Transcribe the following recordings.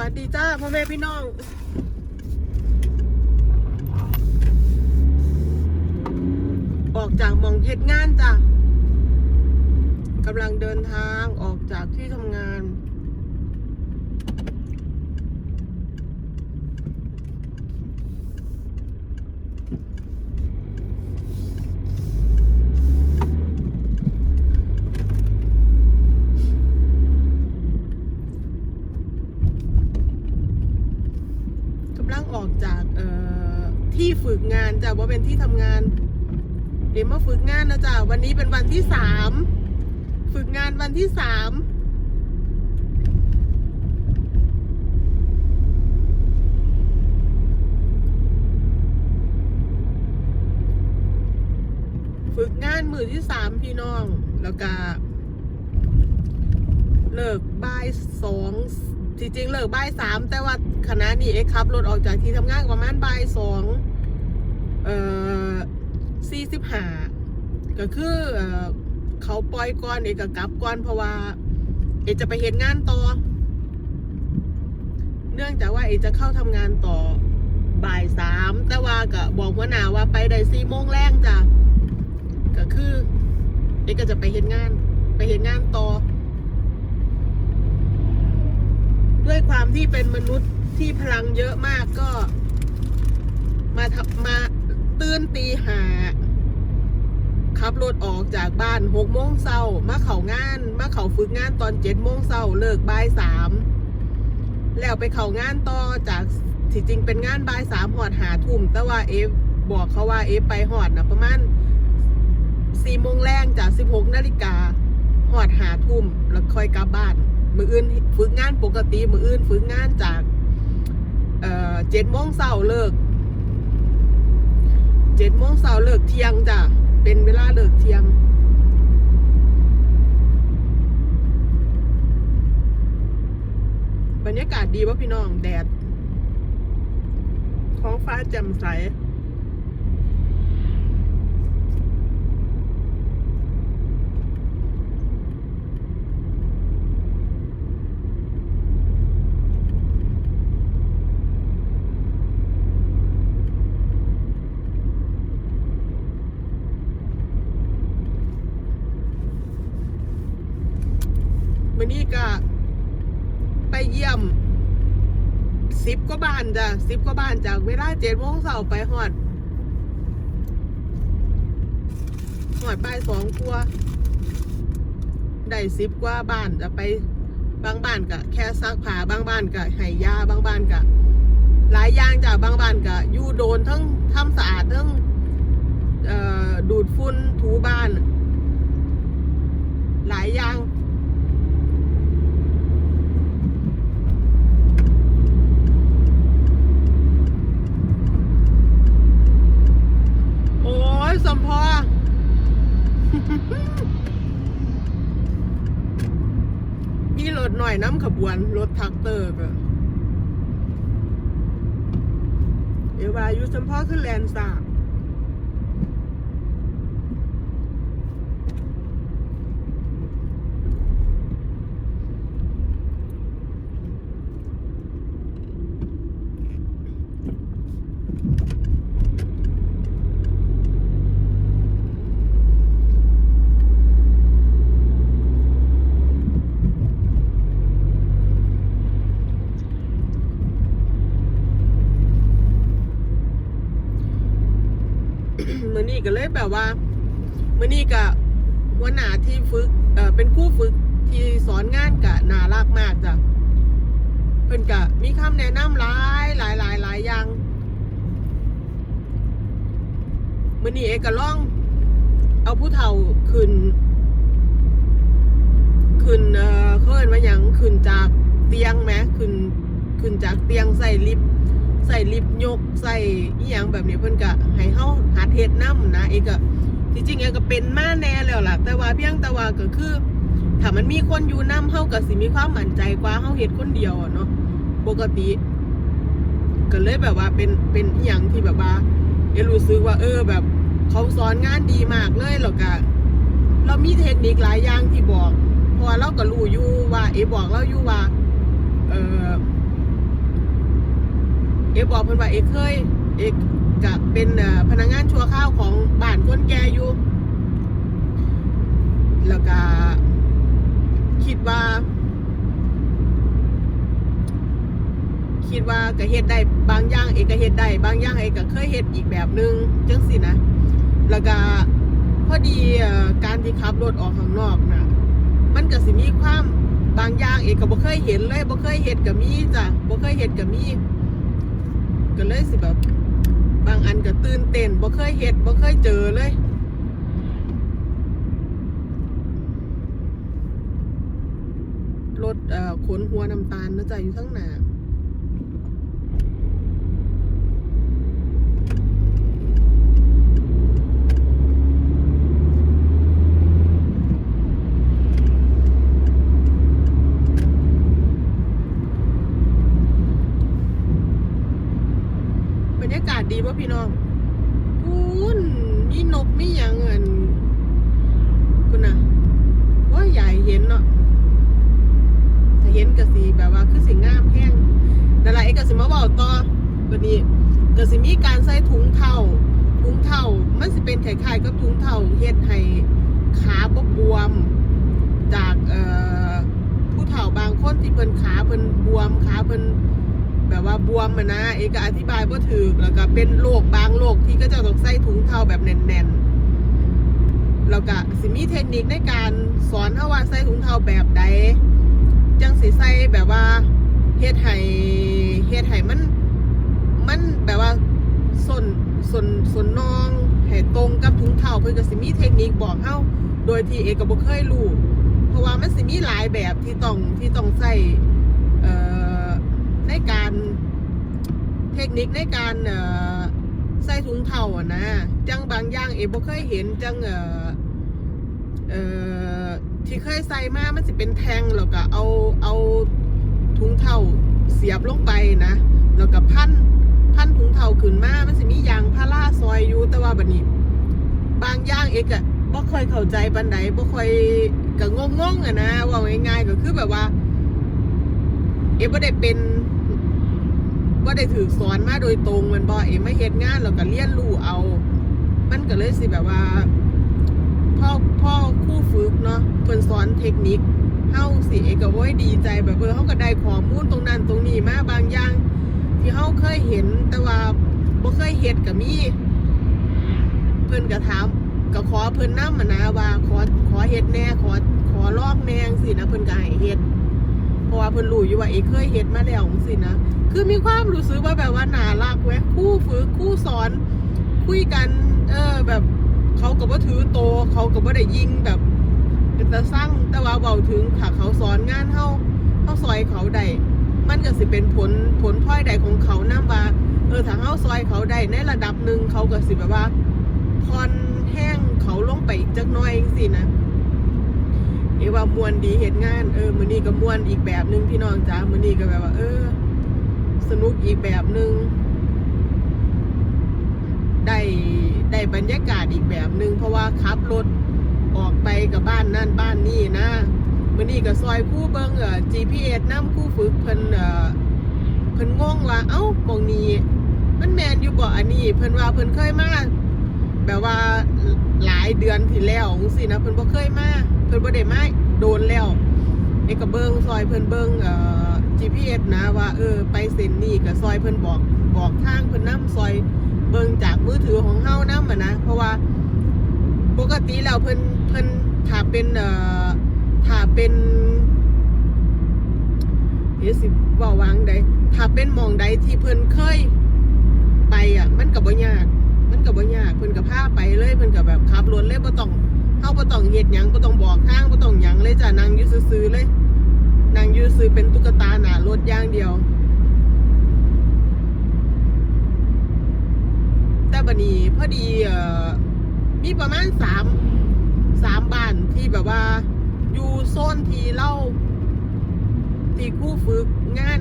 วัสดีจ้าพ่อแม่พี่น้องออกจากมองเฮ็ดงานจ้ะกำลังเดินทางออกจากที่ทำงาน กำลังออกจากเอ่อที่ฝึกงานจ้ะว่าเป็น ที่ทำงาน เดี๋ยวมาฝึกงานนะจ๊ะวันนี้เป็นวันที่สามฝึกงานวันที่สามฝึกงานมือที่สามพี่น้อง แล้วก็เลิกบ่ายสองจริงๆเลิกบ่ายสามแต่ว่าคณะนี้เอ็กขับรถออกจากที่ทำงานประมาณบ่ายสอง เอ่อสี่สิบห้าก็คือเอ่อเขาปล่อยก่อนเอกก็กลับก่อนเพราะว่า เอกจะไปเห็นงานต่อ เนื่องจากว่าเอกจะเข้าทำงานต่อบ่ายสามแต่ว่าก็บอกหัวหน้าว่าไปได้สี่โมงแรงจ้ะก็คือเอกก็จะไปเห็นงาน ไปเห็นงานต่อ ด้วยความที่เป็นมนุษย์ที่พลังเยอะมากก็ มาทำมา ตื่นตีหาขับรถออกจากบ้านหกโมงเช้ามาเขางาน มาเขาฝึกงานตอนเจ็ดโมงเช้าเลิกบ่ายสามแล้วไปเขางานต่อจากที่จริงเป็นงานบ่ายสามหอดหาทุ่ม แต่ว่าเอฟบอกเขาว่าเอฟไปหอดนะประมาณสี่โมงแรงจากสิบหกนาฬิกาหอดหาทุ่มแล้วค่อยกลับบ้าน มืออื่นฝึกงานปกติมืออื่นฝึกงานจากเอ่อเจ็ดโมงเช้าเลิก เจ็ดโมงเสาร์เลิกเที่ยงจ้ะ เป็นเวลาเลิกเที่ยง บรรยากาศดีวะพี่น้องแดดท้องฟ้าแจ่มใส มื่อนี้ก็ไปเยี่ยมสิบกว่าบ้านจ้ะสิบกว่าบ้านจากเวลาเจ็ดโมงเสาร์ไปหอดหอดบ่ายสองกว่าได้สิบกว่าบ้านจะไปบางบ้านก็แค่ซักผ้าบางบ้านก็ให้ยาบางบ้านก็หลายอย่างจากบางบ้านก็อยู่โดนทั้งทำสะอาดทั้งดูดฝุ่นถูบ้าน หลายอย่าง โอ้ย สมพอ มีรถหน่อยน้ำขบวน รถทักเตอร์ก็เอวาอยุสมพอขึ้นแลนด์สาบมือ นี้ก็เลยแบบว่ามื่อนี้ก็หัวหน้าที่ฝึกเอ่อเป็นคู่ฝึกที่สอนงานกะน่ารักมากจ้ะเพิ่นกะมีคำแนะนำหลายหลายหลายหลายอย่างมื่อนี้เอกก็ลอง เอาผู้เฒ่าขึ้นขึ้นเอ่อเขาเอิ้นว่าหยังขึ้นจากเตียงไหมขึ้นขึ้นจากเตียงใส่ลิฟต์ ใส่ลิฟต์ยกใส่อีหยังแบบนี้เพิ่นก็ให้เฮาหัดเฮ็ดนํนะเอกก็ที่จริงเอกก็เป็นมาแน่แล้วล่ะ แต่ว่าเพียงแต่ว่าก็คือถ้ามันมีคนอยู่นํเฮาก็สิมีความมั่นใจกว่าเฮาเฮ็ดคนเดียวเนาะปกติก็เลยแบบว่าเป็นเป็นอีหยังที่แบบว่าเอรู้สึกว่าเออแบบเขาสอนงานดีมากเลยแล้วก็เรามีเทคนิคหลายอย่างที่บอกพราะว่าเราก็รู้อยู่ว่า เอบอกเราอยู่ว่า เออ เอกบอกเพิ่นว่าเอกเคยเอกกับเป็นพนักงานชั่วข้าวของบ้านคนแก่อยู่ แล้วก็คิดว่า คิดว่าก็เฮ็ดได้บางอย่างเอกก็เฮ็ดได้บางอย่างเอกก็เคยเฮ็ดอีกแบบนึงจังสินะ แล้วก็พอดีการที่ขับรถออกข้างนอกนะมันก็สิมีความบางอย่างเอกก็บ่เคยเห็นเลยบ่เคยเฮ็ดก็มีจ้ะบ่เคยเฮ็ดก็มี ก็เลยสิแบบ บางอันก็ตื่นเต้นบ่เคยเห็ดบ่เคยเจอเลยรถขนหัวน้ำตาลนะจ๊ะอยู่ทั้งหน้า บรรยากาศดีป่ะพี่น้องพูนมีนกมีหยังเงินคุณน่ะว่าใหญ่เห็นเนาะถ้าเห็นกะสีแบบว่าคือสิงามแห้งนั่นแหละไอ้กะสิมาบอกต่อวันนี้กะสิมีการใส่ถุงเท้าถุงเท้า มันสิเป็นคล้ายๆกับถุงเท้าเฮ็ดให้ขาบ่บวม จากเอ่อผู้เฒ่าบางคนที่เพิ่นขาเพิ่นบวมขาเพิ่นแบบว่าบวมอะนะเอกก็อธิบายว่าถือแล้วก็เป็นโรคบางโรคที่ก็จะต้องใส่ถุงเท้าแบบแน่นๆ แล้วก็สิมีเทคนิคในการสอนเขาว่าใส่ถุงเท้าแบบใดจังสิใส่แบบว่าเฮ็ดให้เฮ็ดให้มัน มันแบบว่าส่วนส่วนส่วนนอง ให้ตรงกับถุงเท้าเพิ่นก็สิมีเทคนิคบอกเฮาโดยที่เอกก็บ่เคยรู้เพราะว่ามันสิมีหลายแบบที่ต้องที่ต้องใส่เอ่อในการเทคนิคในการเอ่อใส่ถุงเท้าอะนะ จังบางอย่างเอบ่เคยเห็นจังเอ่อเอ่อที่เคยใส่มามันสิเป็นแทงแล้วก็เอาเอาถุงเท้าเสียบลงไปนะ แล้วก็พัน พันถุงเท้าขึ้นมา มันสิมียางพาราซอยอยู่แต่ว่าบัดนี้ บางอย่างเอกอะบ่ค่อยเข้าใจปานใดบ่ค่อยก็งงๆอะนะว่าง่ายๆก็คือแบบว่า เอบ่ได้เป็นว่ได้ถือสอนมาโดยตรงมันบอเอไม่เฮ็ดงานแล้วก็เรียนรู้เอา มันก็เลยสิแบบว่าพ่อพ่อคู่ฝึกเนาะเพิ่นสอนเทคนิคเฮาสิเอกก็โว้ยดีใจแบบเออเฮาก็ได้ข้อมูลตรงนั้นตรงนี้มาบางอย่าง ที่เฮาเคยเห็นแต่ว่าบ่เคยเฮ็ดก็มี เพิ่นก็ถามก็ขอเพิ่นน้ำมานะว่าขอขอเฮ็ดแน่ขอขอลอกแน่จังซี่นะเพิ่นก็ให้เฮ็ดเพราะว่าเพิ่นรู้อยู่ว่าเอกเคยเฮ็ดมาแล้วจังซี่นะคือมีความรู้สึกว่าแบบว่าน่ารักเว้ยคู่ฝึกคู่สอน คุยกัน เออแบบเขาก็บ่ถือโต เขาก็บ่ได้ยิงแบบเป็นตาสั่งแต่ว่าเว้าถึงค่ะเขาสอนงานเฮาเฮาซอยเขาได้ มันก็สิเป็นผลผลพลอยใดของเขานํว่า เออถ้าเฮาซอยเขาได้ในระดับหนึ่งเขาก็สิแบบว่าพรแห้งเขาลงไปอีกจักน้อยจังซี่นะเอว่ามวนดีเห็นงานเออมือนี้ก็มวนอีกแบบหนึงพี่น้องจ้ามือนี้ก็แบบว่า เออ สนุกอีกแบบหนึงได้ได้บรรยากาศอีกแบบหนึงเพราะว่าขับรถออกไปกับบ้านนั่นบ้านนี่นะ มือนี้ก็ซอยคู่เบิงเอ่อ GPS น้ำคู่ฝึกเพิ่นเอ่อเพิ่นงงว่าเอ้ามองนี้มันแมนอยู่บ่อันนี้ เพิ่นว่าเพิ่นเคยมาแบบว่าหลายเดือนที่แล้วจังซี่นะเพิ่นบ่เคยมาเพิ่นบ่ได้มาโดนแล้วเอกก็เบิงซอยเพิ่นเบิงเอ่อ GPS นะว่าเออไปเส้นนี้ก็ซอยเพิ่นบอกบอกทางเพิ่นนํซอยเบิงจากมือถือของเฮานำอะนะเพราะว่าปกติแล้วเพิ่นเพิ่นถ้าเป็นเอ่อ ถ้าเป็นเดี๋ยวสิว้าวางใดถ้าเป็นมองใดที่เพิ่นเคย ไปอะ มันก็บ่ยาก มันก็บ่ยากเพิ่นก็พาไปเลยเพิ่นก็แบบขับรถเลยบ่ต้องเฮาบ่ต้องเฮ็ดหยังบ่ต้องบอกทางบ่ต้องหยังเลยจ้ะนั่งยูซื่อเลยนั่งยูซื่อเป็นตุ๊กตาหนารถย่างเดียว แต่บัดนี้พอดีเอ่อมีประมาณสามสามบ้านที่แบบว่า อยู่โซนที่เล่าที่คู่ฝึกงาน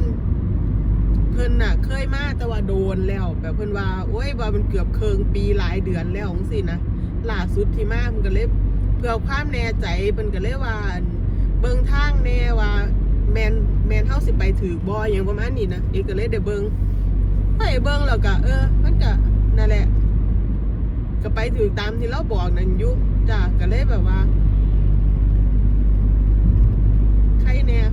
เพิ่นน่ะ เคยมาแต่ว่าโดนแล้ว แบบเพิ่นว่าโอ้ยว่ามันเกือบเคิงปีหลายเดือนแล้วจังซี่นะล่าสุดที่มาเพิ่นก็เลยเพื่อความแน่ใจเพิ่นก็เลยว่าเบิ่งทางแน่ว่าแมนแมนเฮาสิไปถือบ่อหยังประมาณนี้นะเอกก็เลยได้เบิ่งไปเบิ่งแล้วก็เออ มันก็นั่นแหละ ก็ไปถือตามที่เราบอกนั่นอยุจ้ะก็เลยแบบว่า ใครเนี่ย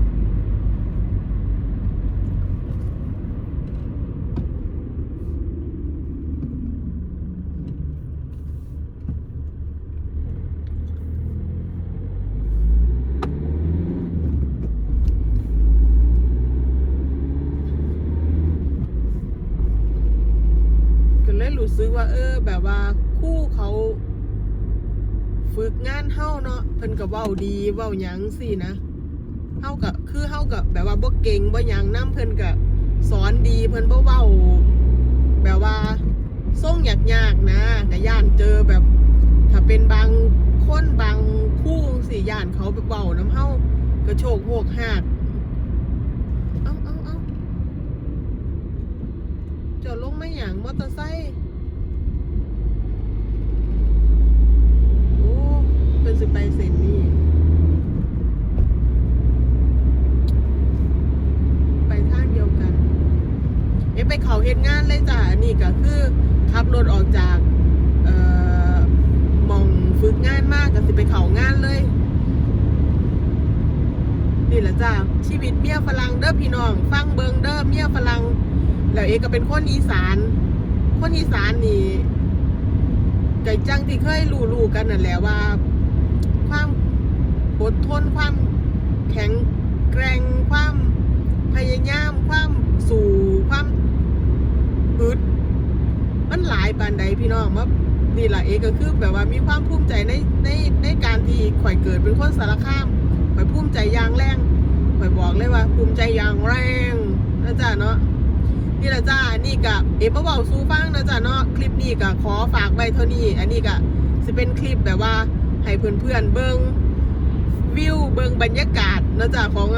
ก็เลยรู้สึกว่า เออ แบบว่าคู่เขาฝึกงานเฮาเนาะเพิ่นก็เว้าดีเว้าหยังสินะ เฮาก็คือเฮาก็แบบว่าบ่เก่งบ่ยังนํเพิ่นก็สอนดีเพิ่นบ่เว้าแบบว่าส่งยากๆนะก็ย่านเจอแบบ ถ้าเป็นบางคนบางคู่สิย่านเขาไปเว้านํเฮาก็โชคโหกหากเอ้าเอ้าเอ้าจอดลงไมาหยังมอเตอร์ไซค์โอ้เพิ่นสิไปเซ็นนี่ ไปทางเดียวกัน เอ๊ะไปเขาเฮ็ด งานเลยจ้ะนนี้ก็คือขับรถออกจากเอ่อมองฝึกงานมากก็สิไปเขางานเลย นี่แหละจ้ะชีวิตเมียฝรั่งเด้อพี่น้อง ฟังเบิงเด้อเมียฝรั่งแล้วเอกก็เป็นคนอีสาน คนอีสานนี่ไก่จังที่เคยรู้ๆกันนั่นแหละว่า ความอดทนความแข็งแกร่งความพยายามความสู่ความ อึดมันหลายปานใดพี่น้องว่านี่แหละเอก็คือแบบว่ามีความภูมิใจในในในการที่ข่อยเกิดเป็นคนสารคามข่อยภูมิใจอย่างแรงข่อยบอกเลยว่า ภูมิใจอย่างแรงนะจ๊ะเนาะนี่ละจ้านี่กะเอ๋มาบอกซูฟังนะจ๊ะเนาะคลิปนี้กะขอฝากไว้เท่านี้ อันนี้กะจะเป็นคลิปแบบว่าให้เพื่อนๆเบิ้งวิวเบิ้งบรรยากาศนะจ๊ะของ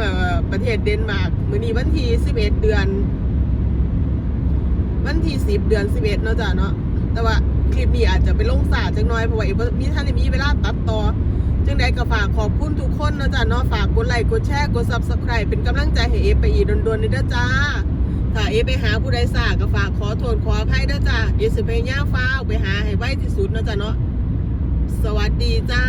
ประเทศเดนมาร์กมื้อนี้วันที่11 เดือน วันที่10เดือน11เอ็ดนาะจ้ะเนาะแต่ว่าคลิปนี้อาจจะไปลงสาจังน้อยเพราะว่าเอมีท่านมีเวลาตัดต่อจังใดก็ฝากขอบคุณทุกคนนะจ๊ะเนาะฝากกดไลค์กดแชร์กด Subscribe เป็นกำลังใจให้เอไปอีกโดนๆเลยเด้อจ้าถ้าเอไปหาผู้ใดสาก็ฝากขอโทษขออภัยด้วยจ้าเอสิพยายามฟ้าวไปหาให้ไวที่สุดเนาะจ้ะเนาะสวัสดีจ้า